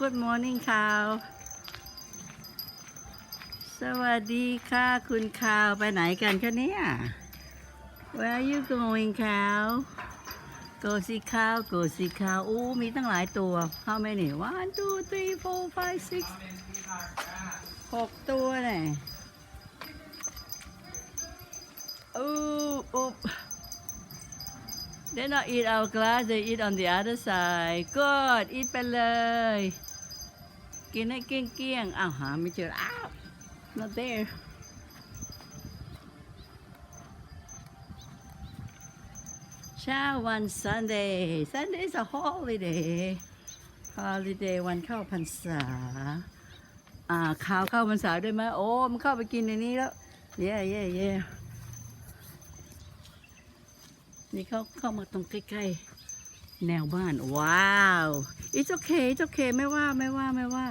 Good morning ข่าว สวัสดีค่ะ คุณข่าว ไปไหนกันคะเนี่ย Where are you going ข่าว Go see ข่าว Go see ข่าวอู้มีตั้งหลายตัว How many one two three four five six หกตัวเนี่ย They not eat our glass they eat on the other side good eat ไปเลย กินให้เกี้ยงๆอ้าวหาไม่เจออ้าว not there เช้าวัน Sunday Sunday is a holiday holiday วันเข้าพรรษา อ่าข้าวเข้าพรรษาด้วยไหมโอ้มันเข้าไปกินในนี้แล้วเย่เย่เย่ นี่เขาเข้ามาตรงใกล้ๆ แนวบ้าน ว้าว it's okay it's okay ไม่ว่าไม่ว่าไม่ว่า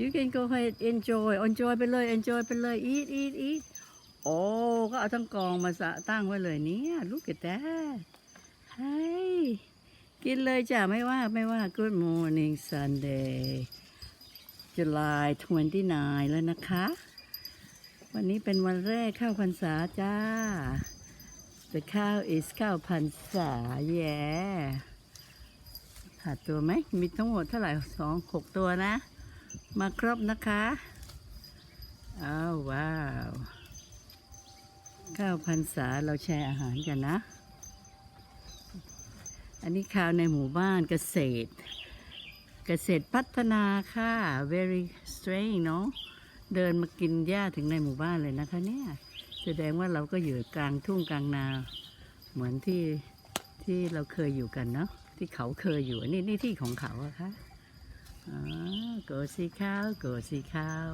you can go ahead enjoy enjoy ไปเลย enjoy ไปเลย eat eat eat โอ้ก็เอาทั้งกองมาสะตั้งไว้เลยเนี่ย look at that เฮ้ยกินเลยจ้ะไม่ว่าไม่ว่า good morning Sunday July 29 แล้วนะคะ วันนี้เป็นวันแรกเข้าพรรษาจ้า The cow is เข้าพรรษาแย่ขาดตัวไหม มีทั้งหมดเท่าไหร่สองหกตัวนะ มาครบนะคะอ้าวว้าวข้าวพรรษาเราแชร์อาหารกันนะ อันนี้ข้าวในหมู่บ้านเกษตร เกษตรพัฒนาค่ะ very strange เนาะเดินมากินหญ้าถึงในหมู่บ้านเลยนะคะเนี่ย แสดงว่าเราก็อยู่กลางทุ่งกลางนา เหมือนที่ที่เราเคยอยู่กันเนาะที่เขาเคยอยู่นี่นี่ที่ของเขาอะคะอ๋อโกสีข้าวโกสีข้าว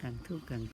กลางทุ่งกลาง